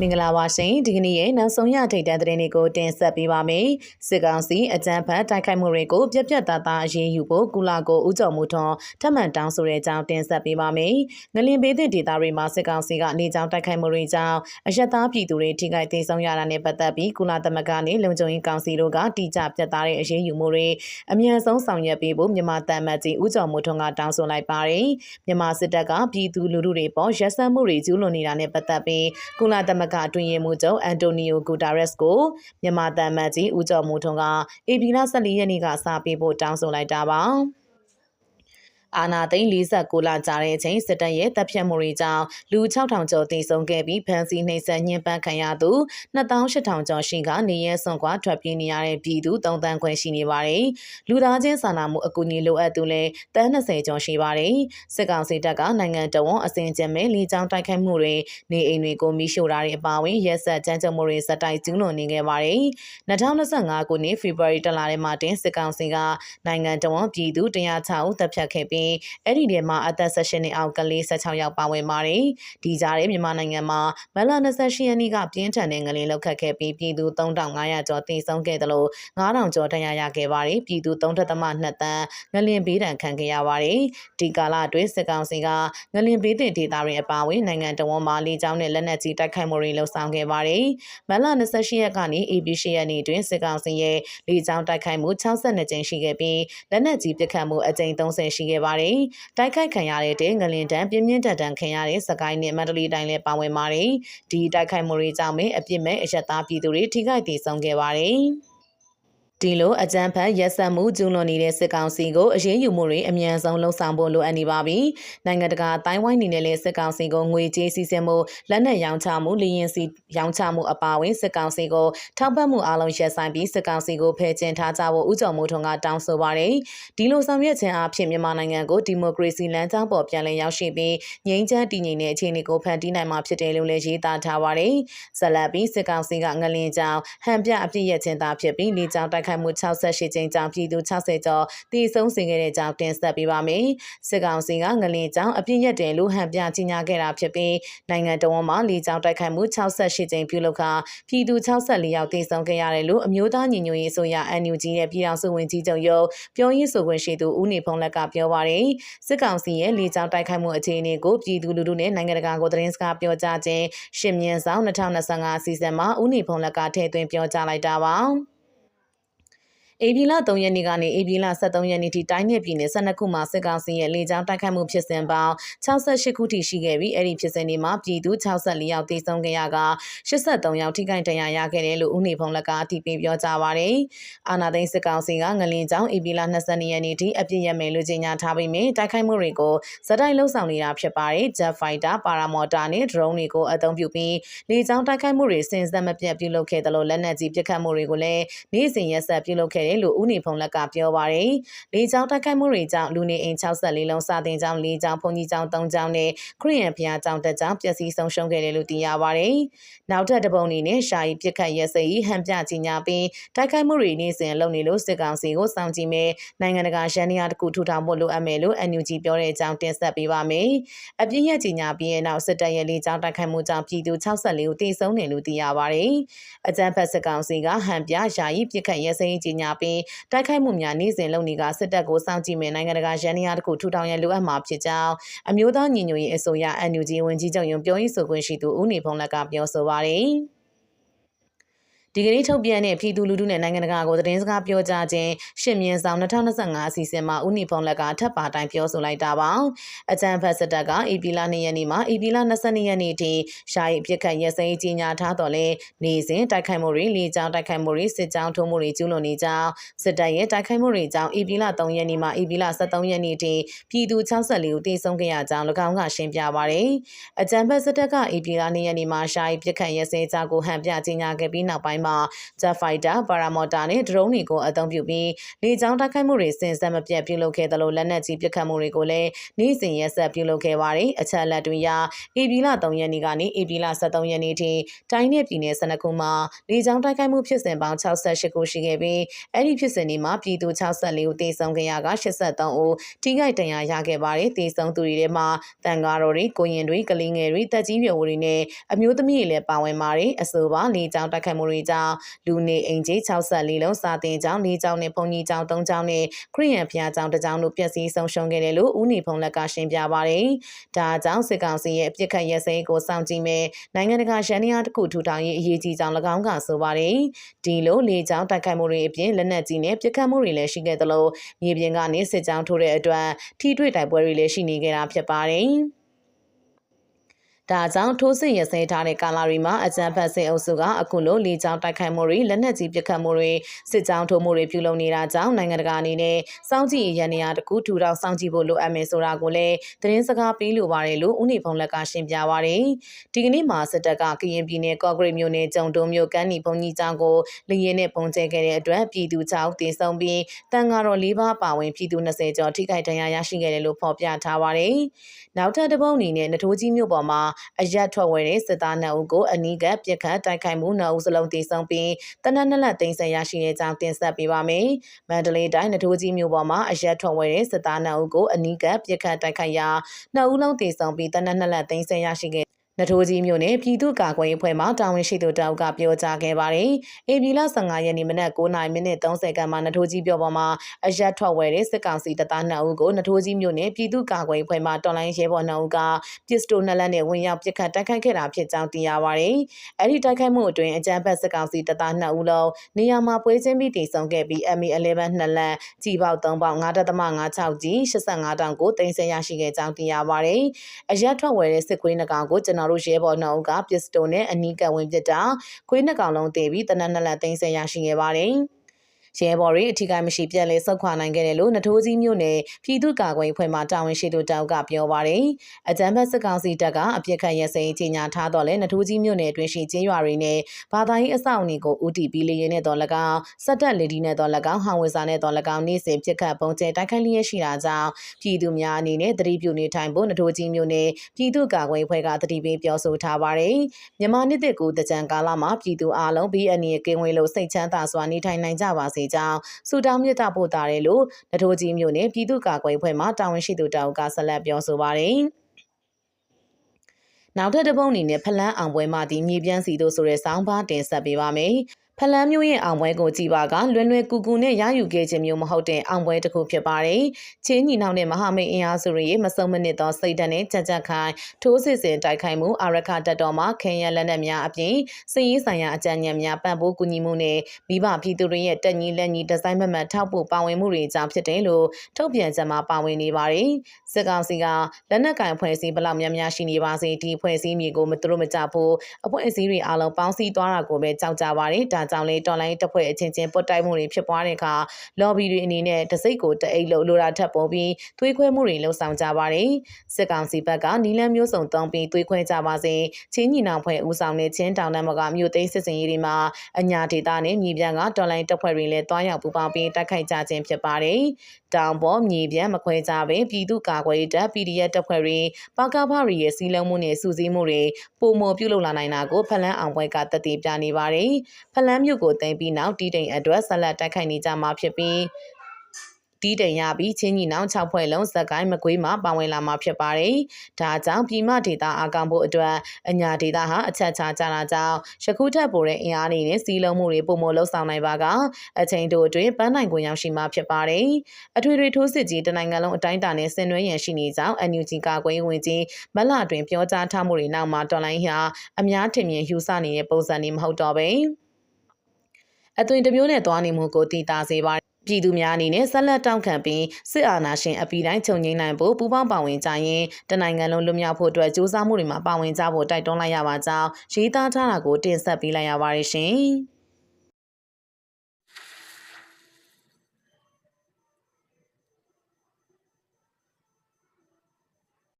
မင်္ဂလာပါရှင်ဒီကနေ့ရဲ့နောက်ဆုံးရထိတ်တန့်သတင်းတွေကိုတင်ဆက်ပေးပါမယ်စစ်ကောင်စီအကြမ်းဖက်တိုက်ခိုက်မှုတွေကိုပြက်ပြက်သားသားအရေးယူဖို့ကုလာကိုဥကြုံမှုထွန်ထပ်မံတောင်းဆိုတဲ့အကြောင်းတင်ဆက်ပေးပါမယ်ငလင်ပေးတဲ့ဒေသတွေမှာစစ်ကောင်စီကနေကြောင်းတိုက်ခိုက်မှုတွေကြောင့်အယက်သားပြည်သူတွေထိခိုက်ဒေဆုံးရတာနဲ့ပတ်သက်ပြီးကုလာသမဂ္ဂနဲ့လုံခြုံရေးကောင်စီတို့ကတိကျပြတ်သားတဲ့အရေးယူမှုတွေအမြန်ဆုံးဆောင်ရွက်ပေးဖို့မြန်မာတမတ်ကြီးဥကြုံမှုထွန်ကတောင်းဆိုလိုက်ပါတယ်မြန်မာစစ်တပ်ကပြည်သူလူထုတွေပေါ်ရက်စက်မှုတွေကျူးလွန်နေတာနဲ့ပတ်သက်ပြီးကုလာသမဂ္ဂအတွင်းရေးမှူးချုပ်အန်တိုနီယိုဂူတာရက်စ်ကိုမြန်မာတမတ်ကြီးဦးကျော်မိုးထွန်းကအေပီလာ14ရက်နေ့ကစပေးဖို့တောင်းဆိုလိုက်တာပါ။ အာနာသိန်း46လကြာတဲ့အချိန်စစ်တပ်ရဲ့တပ်ဖြတ်မှုတွေကြောင့်လူ6000ကျော်သေဆုံးခဲ့ပြီးဖမ်းဆီးနှိပ်စက်ညှဉ်းပန်းခံရသူ2800ကျော်ရှိကနေရဲဆွန်ခွာထွက်ပြေးနေရတဲ့ပြည်သူ3တန်းခွဲရှိနေပါတယ်။လူသားချင်းစာနာမှုအကူအညီလိုအပ်သူလည်းတန်း20ကျော်ရှိပါတယ်။စစ်ကောင်စီတပ်ကနိုင်ငံတော်ဝန်အစဉ်ကျမဲ့လေကြောင်းတိုက်ခိုက်မှုတွေနေအိမ်တွေကိုမိရှို့တာတွေအပါအဝင်ရက်ဆက်ကြမ်းကြုတ်မှုတွေစတိုက်ကျူးလွန်နေခဲ့ပါတယ်။2025ခုနှစ်ဖေဖော်ဝါရီလထဲမှာတင်စစ်ကောင်စီကနိုင်ငံတော်ဝန်ပြည်သူ106ဦးတပ်ဖြတ်ခဲ့ပြီးပြီးအဲ့ဒီထဲမှာအသက်16နှစ်အောက်ကလေး16ယောက်ပါဝင်ပါတယ်။ဒီကြားထဲမြန်မာနိုင်ငံမှာမလ28ရက်နေ့ကပြင်းထန်တဲ့ငလျင်လောက်ခတ်ခဲ့ပြီးပြည်သူ3500ကျော်သေဆုံးခဲ့တယ်လို့9000ကျော်ဒဏ်ရာရခဲ့ပါတယ်။ပြည်သူ3.2တန်းငလျင်ဘေးဒဏ်ခံခဲ့ရပါတယ်။ဒီကာလအတွင်းစစ်ကောင်စီကငလျင်ဘေးတင်ဒေသတွေအပါအဝင်နိုင်ငံတော်ဝန်မှာလေကြောင်းနဲ့လက်နက်ကြီးတိုက်ခိုက်မှုတွေလှုပ်ဆောင်ခဲ့ပါတယ်။မလ28ရက်ကနေ AB 8ရက်နေ့တွင်စစ်ကောင်စီရဲ့လေကြောင်းတိုက်ခိုက်မှု62ကြိမ်ရှိခဲ့ပြီးလက်နက်ကြီးပစ်ခတ်မှုအကြိမ်30ရှိခဲ့ပါတယ်။တိုက်ခိုက်ခံရတဲ့ငလင်တန်းပြင်းပြင်းထန်ထန်ခံရတဲ့စကိုင်းနဲ့မန္တလေးတိုင်းလည်းပါဝင်ပါတယ်။ဒီတိုက်ခိုက်မှုတွေကြောင့်ပဲအပြစ်မဲ့အယက်သားပြည်သူတွေထိခိုက်ဒေဆုံးခဲ့ပါတယ်။ ဒီလိုအကြမ်းဖက်ရက်စက်မှုကျူးလွန်နေတဲ့စစ်ကောင်စီကိုအရေးယူမှုတွေအမြန်ဆုံးလှုံ့ဆော်ဖို့လိုအပ်နေပါပြီ။နိုင်ငံတကာအတိုင်းဝိုင်းနေနဲ့လည်းစစ်ကောင်စီကိုငွေကြေးစီစဉ်မှုလက်နက်ရောင်းချမှုလျင်စီရောင်းချမှုအပါအဝင်စစ်ကောင်စီကိုထောက်ပံ့မှုအလုံးရပ်ဆိုင်ပြီးစစ်ကောင်စီကိုဖယ်ကျင်ထားကြဖို့ဦးကျော်မိုးထွန်းကတောင်းဆိုပါတယ်။ဒီလိုဆောင်ရွက်ခြင်းအဖြစ်မြန်မာနိုင်ငံကိုဒီမိုကရေစီလမ်းကြောင်းပေါ်ပြန်လည်ရောက်ရှိပြီးငြိမ်းချမ်းတည်ငြိမ်တဲ့အခြေအနေကိုဖန်တီးနိုင်မှာဖြစ်တယ်လို့လည်းရေးသားထားပါတယ်။ဇလတ်ပြီးစစ်ကောင်စီကငလင်ကြောင်ဟန်ပြအပြစ်ရခြင်းသာဖြစ်ပြီးနေကြောင်တိုက်ခိုက်မှု68ကြိမ်ကြောင့်ပြည်သူ60ကျော်တည်ဆုံးစေခဲ့တဲ့ကြောင်းတင်ဆက်ပေးပါမယ်။စစ်ကောင်စီကငလင်ကြောင်အပြစ်ရက်တယ်လို့ဟန်ပြကြီးညာခဲ့တာဖြစ်ပြီးနိုင်ငံတော်မှာလေကြောင်တိုက်ခိုက်မှု68ကြိမ်ပြုလုပ်ခါပြည်သူ64ယောက်တည်ဆုံးခဲ့ရတယ်လို့အမျိုးသားညီညွတ်ရေးအစိုးရ NUG ရဲ့ပြည်ထောင်စုဝန်ကြီးချုပ်ရုံးပြောရေးဆိုခွင့်ရှိသူဦးနေဖုံးလက်ကပြောပါရယ်စစ်ကောင်စီရဲ့လေကြောင်တိုက်ခိုက်မှုအခြေအနေကိုပြည်သူလူထုနဲ့နိုင်ငံတကာကိုသတင်းစကားပြောကြားခြင်းရှင်းမြင်ဆောင်2025အစီအစဉ်မှာဦးနေဖုံးလက်ကထည့်သွင်းပြောကြားလိုက်တာပါ။ ဧပြီလ3ရက်နေ့ကနေဧပြီလ23ရက်နေ့ထိတိုင်းနယ်ပြည်နယ်12ခုမှာစစ်ကောင်စီရဲ့လေကြောင်းတိုက်ခိုက်မှုဖြစ်စဉ်ပေါင်း68ခုထိရှိခဲ့ပြီးအဲ့ဒီဖြစ်စဉ်တွေမှာပြည်သူ64ယောက်သေဆုံးခဲ့ရက83ယောက်ထိခိုက်ဒဏ်ရာရခဲ့တယ်လို့ဦးနေဖုံးလက်ကအတည်ပြုပြောကြားပါရယ်အာနာသိန်းစစ်ကောင်စီကငလင်ကြောင်းဧပြီလ22ရက်နေ့ထိအပြစ်ရမယ်လို့ကြေညာထားပြီးမြင်တိုက်ခိုက်မှုတွေကိုဇက်တိုက်လှုပ်ဆောင်နေတာဖြစ်ပါတယ် Jet Fighter Paramotor နဲ့ drone တွေကိုအသုံးပြုပြီးလေကြောင်းတိုက်ခိုက်မှုတွေစင်စက်မပြတ်ပြုလုပ်ခဲ့တယ်လို့လက်နက်ကြီးပစ်ခတ်မှုတွေကိုလည်းနေ့စဉ်ရက်ဆက်ပြုလုပ်ခဲ့တယ်လို့ဦးနေဖုံလက်ကပြောပါရယ်လေကြောင်းတိုက်ခိုက်မှုတွေကြောင့်လူနေအိမ်64လုံးစာတင်ကျောင်း၄ကျောင်းဘုံကြီးကျောင်း၃ကျောင်းနဲ့ခရီးရန်ဘုရားကျောင်းတစ်ကျောင်းပျက်စီးဆုံးရှုံးခဲ့တယ်လို့သိရပါရယ်နောက်ထပ်တပုံအနေနဲ့ရှာရီပြစ်ခတ်ရက်စရေးဟန်ပြကြီးညာပြီးတိုက်ခိုက်မှုတွေနေ့စဉ်လုပ်နေလို့စစ်ကောင်စီကိုစောင့်ကြည့်မယ်နိုင်ငံတကာရန်နေရာတစ်ခုထူထောင်ဖို့လိုအပ်မယ်လို့ NUG ပြောတဲ့အကြောင်းတင်ဆက်ပေးပါမယ်အပြည့်ရကြီးညာပြီးရဲ့နောက်စစ်တပ်ရဲ့လေကြောင်းတိုက်ခိုက်မှုကြောင့်ပြည်သူ64ဦးသေဆုံးတယ်လို့သိရပါရယ်အကြမ်းဖက်စစ်ကောင်စီကဟန်ပြယာယီပြစ်ခတ်ရက်စရေးကြီးညာပြီးတိုက်ခိုက်မှုများနေ့စဉ်လုပ်နေကစစ်တပ်ကိုစောင့်ကြည့်မယ်နိုင်ငံတကာရန်နေရာတစ်ခုထူထောင်ရန်လိုအပ်မှာဖြစ်ကြောင်းအမျိုးသားညီညွတ်ရေးအစိုးရ NUG ဝန်ကြီးချုပ်ရုံပြောရေးဆိုခွင့်ရှိသူဦးနေဖုံးလက်ကပြောဆိုပါတယ်။ ဒီကနေ့ထုတ်ပြန်တဲ့ပြည်သူလူထုနဲ့နိုင်ငံတကာကိုသတင်းစကားပြောကြားခြင်းရှင်းမြင်ဆောင်2025အစီအစဉ်မှာဦးနီဖုံးလက်ကထပ်ပါတိုင်းပြောဆိုလိုက်တာပါအကြံဖတ်စစ်တပ်က AP လ2ရက်နေ့မှာ AP လ22ရက်နေ့ထိရှားရီပြစ်ခတ်ရစဲကြီးညာထားတော်လဲနေစဉ်တိုက်ခိုက်မှုတွေလေကြောင်းတိုက်ခိုက်မှုတွေစစ်ကြောင်းထုံးမှုတွေကျူးလွန်နေကြောင်းစစ်တပ်ရဲ့တိုက်ခိုက်မှုတွေကြောင့် AP လ3ရက်နေ့မှာ AP လ23ရက်နေ့ထိပြည်သူ64ဦးသေဆုံးခဲ့ရကြောင်း၎င်းကရှင်းပြပါတယ်အကြံဖတ်စစ်တပ်က AP လ2ရက်နေ့မှာရှားရီပြစ်ခတ်ရစဲကြောင်းကိုဟန်ပြကြီးညာခဲ့ပြီးနောက်ပိုင်းမှာ Jet Fighter, Paramotor နဲ့ drone တွေကိုအသုံးပြုပြီးလေကြောင်းတိုက်ခိုက်မှုတွေစင်စက်မပြတ်ပြုလုပ်ခဲ့သလိုလက်နက်ကြီးပစ်ခတ်မှုတွေကိုလည်းနေ့စဉ်ရက်ဆက်ပြုလုပ်ခဲ့ပါတယ်။အချက်အလက်တွေအရဧပြီလ3ရက်နေ့ကနေဧပြီလ23ရက်နေ့ထိတိုင်းနယ်ပြည်နယ်12ခုမှာလေကြောင်းတိုက်ခိုက်မှုဖြစ်စဉ်ပေါင်း68ခုရှိခဲ့ပြီးအဲ့ဒီဖြစ်စဉ်တွေမှာပြည်သူ64ဦးသေဆုံးခဲ့ရက83ဦးထိခိုက်ဒဏ်ရာရခဲ့ပါတယ်။သေဆုံးသူတွေထဲမှာတန်ကားတော်တွေကိုရင်တွေကလေးငယ်တွေတက်ကြီးရွယ်ဝတွေနဲ့အမျိုးသမီးတွေလည်းပါဝင်ပါတယ်။အဆိုပါလေကြောင်းတိုက်ခိုက်မှုတွေကြောင့်လူနေအိမ်ကြီး64လုံးစာတင်ကျောင်း၄ကျောင်းနဲ့ဘုံကြီးကျောင်း၃ကျောင်းနဲ့ခရီးရန်ဖျားကျောင်းတစ်ကျောင်းတို့ပျက်စီးဆုံးရှုံးခဲ့တယ်လို့ဦးနေဖုံလက်ကရှင်းပြပါတယ်။ဒါကြောင့်စစ်ကောင်စီရဲ့အပြစ်ခတ်ရစဲကိုစောင့်ကြည့်မယ်နိုင်ငံတကာရန်ရာတစ်ခုထူထောင်ရေးအရေးကြီးကြောင်း၎င်းကဆိုပါတယ်။ဒီလိုလေကြောင်းတိုက်ခိုက်မှုတွေအပြင်လက်နက်ကြီးနဲ့ပြစ်ခတ်မှုတွေလည်းရှိခဲ့သလိုမြေပြင်ကနေစစ်ကြောင်းထိုးတဲ့အတွက်ထိတွေ့တိုက်ပွဲတွေလည်းရှိနေခဲ့တာဖြစ်ပါတယ်။ ဒါကြောင့်ထိုးစစ်ရစဲထားတဲ့ကာလာရီမှာအကြံဖတ်စစ်အုပ်စုကအခုလိုလေကြောင်းတိုက်ခိုက်မှုတွေလက်နက်ကြီးပစ်ခတ်မှုတွေစစ်ကြောင်းထိုးမှုတွေပြုလုပ်နေတာကြောင့်နိုင်ငံတကာအနေနဲ့စောင့်ကြည့်ရန်နေရာတကူထူထောင်စောင့်ကြည့်ဖို့လိုအပ်မယ်ဆိုတာကိုလည်းသတင်းစကားပေးလိုပါတယ်လို့ဦးနေဖုံးလက်ကရှင်းပြပါရယ်ဒီကနေ့မှာစစ်တပ်ကကရင်ပြည်နယ်ကော့ဂရိတ်မြို့နယ်ကြုံတုံမြို့ကမ်းနီဘုံကြီးကျောင်းကိုလေရင်နဲ့ပုံကျဲခဲ့တဲ့အတွက်ပြည်သူကြောက်တင်ဆောင်ပြီးတန်ဃာတော်၄ပါးပါဝင်ပြည်သူ20ကျော်ထိခိုက်ဒဏ်ရာရရှိခဲ့တယ်လို့ဖော်ပြထားပါရယ်နောက်ထပ်တစ်ပုတ်အနေနဲ့နထိုးကြီးမြို့ပေါ်မှာအရက်ထွက်ဝဲတဲ့စစ်သား2ဦးကိုအနီးကပ်ပြစ်ခတ်တိုက်ခိုက်မှု2ဦးစလုံးတည်ဆုံပြီးတနက်နလက်သိမ်းဆရရှိတဲ့ကြောင်းတင်ဆက်ပေးပါမယ်။မန္တလေးတိုင်းနထိုးကြီးမြို့ပေါ်မှာအရက်ထွက်ဝဲတဲ့စစ်သား2ဦးကိုအနီးကပ်ပြစ်ခတ်တိုက်ခိုက်ရာ2ဦးလုံးတည်ဆုံပြီးတနက်နလက်သိမ်းဆရရှိခဲ့ နထိုးကြီးမြို့နယ်ပြည်သူ့ကာကွယ်ရေးဖွဲ့မှတာဝန်ရှိသူတောက်ကပြောကြားခဲ့ပါတယ်။အေပြည်လ15ရက်နေ့မနက်9:30မိနစ်30ခန်းမှာနထိုးကြီးပြောပေါ်မှာအရက်ထွက်ဝဲတဲ့စစ်ကောင်စီတပ်သား2ဦးကိုနထိုးကြီးမြို့နယ်ပြည်သူ့ကာကွယ်ရေးဖွဲ့မှတော်လိုင်းရဲဘော်2ဦးကပစ္စတိုနှစ်လက်နဲ့ဝင်ရောက်ပစ်ခတ်တိုက်ခိုက်ခဲ့တာဖြစ်ကြောင်းသိရပါတယ်။အဲဒီတိုက်ခိုက်မှုအတွင်းအကြမ်းဖက်စစ်ကောင်စီတပ်သား2ဦးလုံးနေရာမှာပွဲချင်းပြီးတည်ဆုံခဲ့ပြီး MA11 နှစ်လက်ကြီးပေါက်3ပေါက်9.56ကြီး85တောင်ကိုတင်ဆက်ရရှိခဲ့ကြောင်းသိရပါတယ်။အရက်ထွက်ဝဲတဲ့စစ်ခွေးနှကောင်ကိုကျွန်တော်တို့ရဲဘော်နှုတ်ကပစ္စတိုနဲ့အနီးကပ်ဝင်ပစ်တာခွေးနှကောင်လုံးတည်ပြီးတနက်နက်လက်သိမ်းဆရရှိခဲ့ပါတယ်။ ရဲဘော်တွေအထူးကိမရှိပြန်လဲဆုတ်ခွာနိုင်ခဲ့တယ်လို့နထိုးကြီးမြို့နယ်ပြည်သူ့ကာကွယ်ဖွဲ့မှတာဝန်ရှိသူတောက်ကပြောပါတယ်။အကြမ်းဖက်စစ်ကောင်စီတပ်ကအပြစ်ခတ်ရစဲကြီးညာထားတော့လဲနထိုးကြီးမြို့နယ်အတွင်းရှိကျေးရွာတွေနဲ့ဘာသာရေးအဆောက်အဦကိုဦးတည်ပြီးလေရင်နဲ့တော်၎င်းစက်တက်လေဒီနဲ့တော်၎င်းဟောင်ဝေစာနဲ့တော်၎င်းနေ့စဉ်ပြစ်ခတ်ပုံကျဲတိုက်ခိုက်လျက်ရှိတာကြောင့်ပြည်သူများအနေနဲ့တတိပြုနေထိုင်ဖို့နထိုးကြီးမြို့နယ်ပြည်သူ့ကာကွယ်ဖွဲ့ကတတိပေးပြောဆိုထားပါတယ်။မြန်မာနှစ်သက်ကူတကြံကာလမှာပြည်သူအလုံး BNN ကင်းဝေးလို့စိတ်ချမ်းသာစွာနေထိုင်နိုင်ကြပါစေကြောင်းစူတောင်းမြတ်တာပို့တာတယ်လို့နထိုးကြီးမြို့နယ်ပြည်သူ့ကာကွယ်ဖွဲ့မှတာဝန်ရှိသူတောက်ကဆက်လက်ပြောဆိုပါတယ်နောက်ထပ်တစ်ပုံအနေနဲ့ဖလန်းအောင်ပွဲမှဒီမြေပြန့်စီတို့ဆိုတဲ့ဆောင်းပါးတင်ဆက်ပေးပါမယ်။ ဖလန်းမျိုးရဲ့အောင်ပွဲကိုကြည်ပါကလွယ်လွယ်ကူကူနဲ့ရယူခဲ့ခြင်းမျိုးမဟုတ်တဲ့အောင်ပွဲတစ်ခုဖြစ်ပါတယ်။ချင်းညီနောင်တဲ့မဟာမိတ်အင်အားစုတွေရဲ့မစုံမနစ်သောစိတ်ဓာတ်နဲ့ကြက်ကြက်ခိုင်ထိုးစစ်ဆင်တိုက်ခိုက်မှုအာရခတပ်တော်မှခင်ရလက်နက်များအပြင်စည်ရေးဆိုင်ရာအကြံဉာဏ်များပံ့ပိုးကူညီမှုနဲ့မိဘပြည်သူတွေရဲ့တက်ညီလက်ညီဒီဇိုင်းမမှတ်ထောက်ပို့ပါဝင်မှုတွေကြောင့်ဖြစ်တယ်လို့ထုတ်ပြန်ချက်မှာပါဝင်နေပါတယ်။စစ်ကောင်စီကလက်နက်ကင်ဖွဲ့စည်းဘလောက်များများရှိနေပါစေဒီဖွဲ့စည်းမြေကိုမသူတို့မကြဘူးအဖွဲ့အစည်းတွေအားလုံးပေါင်းစည်းသွားတာကိုပဲကြောက်ကြပါတယ်။ဒါကြောင့်လေတော်လိုင်းတပ်ဖွဲ့အချင်းချင်းပုတ်တိုက်မှုတွေဖြစ်ပွားတဲ့အခါ lobby တွေအနေနဲ့တစိတ်ကိုတအိတ်လို့လိုတာထပ်ပေါ်ပြီးသွေးခွဲမှုတွေလှုံ့ဆော်ကြပါတယ်စစ်ကောင်စီဘက်ကနီလန်းမျိုးစုံတုံးပြီးသွေးခွဲကြပါစေချင်းညီနောင်ဖွဲ့ဦးဆောင်တဲ့ချင်းတောင်တန်းမကမြို့သိမ်းစစ်စင်ရေးတွေမှာအညာဒေတာနဲ့မြေပြန်ကတော်လိုင်းတပ်ဖွဲ့တွေလည်းတွားရောက်ပူးပေါင်းပြီးတိုက်ခိုက်ကြခြင်းဖြစ်ပါတယ်တောင်ပေါ်မြေပြန်မခွဲကြဘဲပြည်သူ့ကာကွယ်ရေးတပ် PDF တပ်ဖွဲ့တွေပကဖရီရဲ့စီလုံးမှုနဲ့စူးစီးမှုတွေပုံမပြုလုပ်လာနိုင်တာကိုဖလန်းအောင်ပွဲကတည်ပြနေပါတယ်ဖလန်းမြို့ကိုသိမ်းပြီးနောက်တီးတိမ်အတွက်ဆက်လက်တိုက်ခိုက်နေကြမှာဖြစ်ပြီးတီးတိမ်ရပြီးချင်းညီနောင်6ဖွဲ့လုံးဇက်ကိုင်းမကွေးမှာပါဝင်လာမှာဖြစ်ပါတယ်။ဒါကြောင့်ပြည်မဒေတာအာကောင်ဖို့အတွက်အညာဒေတာဟာအချက်ချကြတာကြောင့်ယခုထက်ပိုတဲ့အင်အားတွေနဲ့စီးလုံးမှုတွေပုံမလှုပ်ဆောင်နိုင်ပါကအချိန်တို့အတွင်းပန်းနိုင်ကွင်ရောက်ရှိမှာဖြစ်ပါတယ်။အထွေထွေထိုးစစ်ကြီးတနိုင်ငံလုံးအတိုင်းအတာနဲ့ဆင်နွှဲရန်ရှိနေကြောင်း NUG ကာကွယ်ဝင်ကြီးမလအတွင်ပြောကြားထားမှုတွေနောက်မှာတော်လိုင်းဟာအများထင်မြင်ယူဆနေတဲ့ပုံစံတွေမဟုတ်တော့ပဲ။ အသွင်တစ်မျိုးနဲ့သွားနေမှုကိုတည်တာစေပါပြည်သူများအနေနဲ့ဆက်လက်တောင်းခံပြီးစစ်အာဏာရှင်အပီတိုင်းချုပ်ငိမ့်နိုင်ဖို့ပူးပေါင်းပါဝင်ကြရင်တနိုင်ငံလုံးလွတ်မြောက်ဖို့အတွက်ကြိုးစားမှုတွေမှာပါဝင်ကြဖို့တိုက်တွန်းလိုက်ရပါကြောင်းရေးသားထားတာကိုတင်ဆက်ပေးလိုက်ရပါတယ်ရှင်။